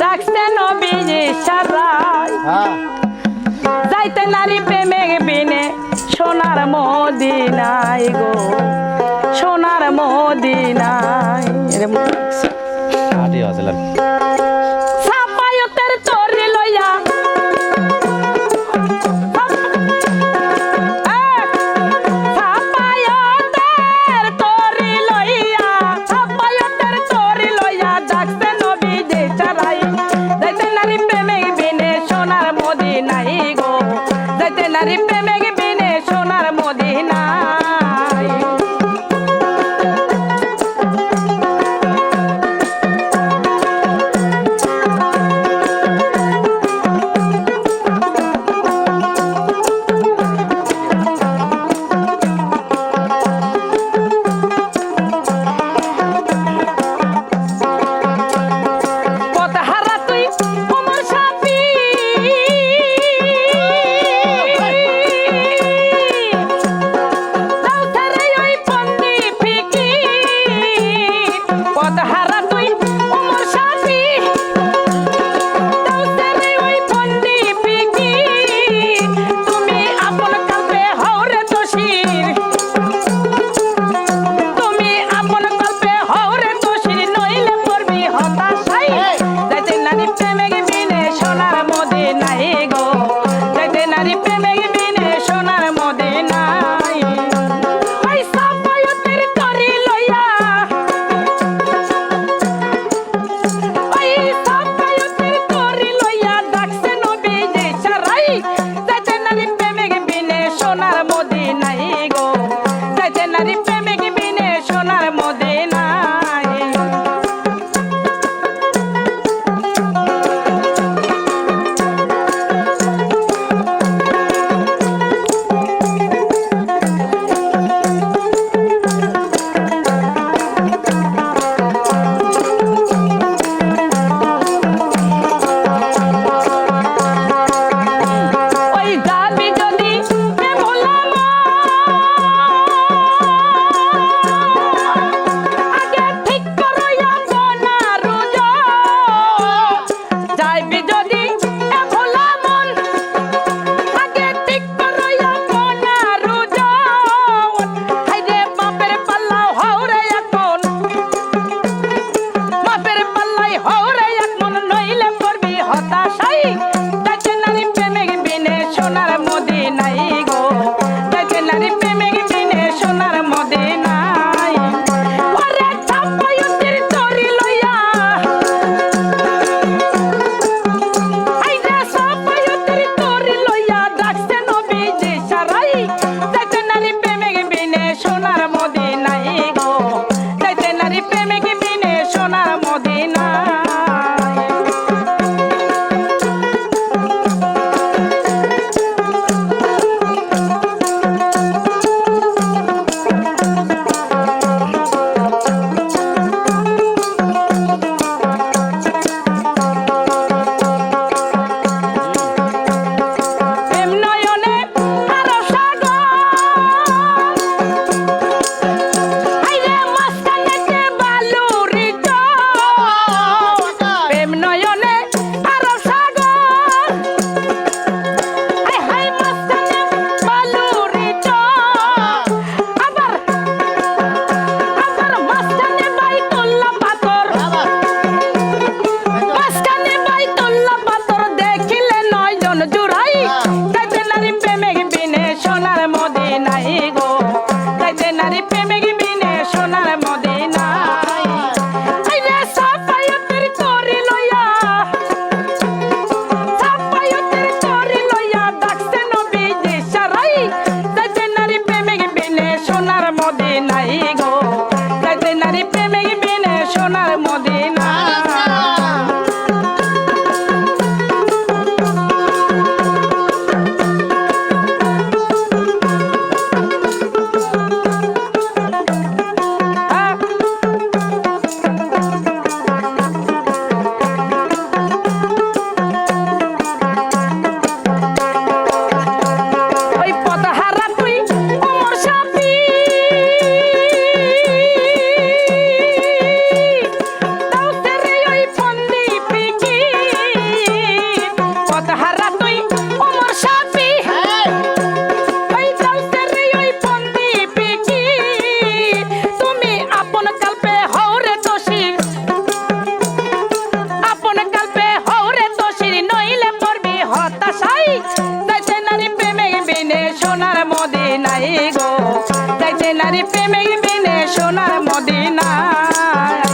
ডাকছে নবীজি সারাই যাইতে নারী প্রেমে বিনে সোনার মদিনাই গো সোনার মদিনাই এরকম মদিনাই গো যাইতে নারী প্রেমেই মেনে সোনার মদিনায়।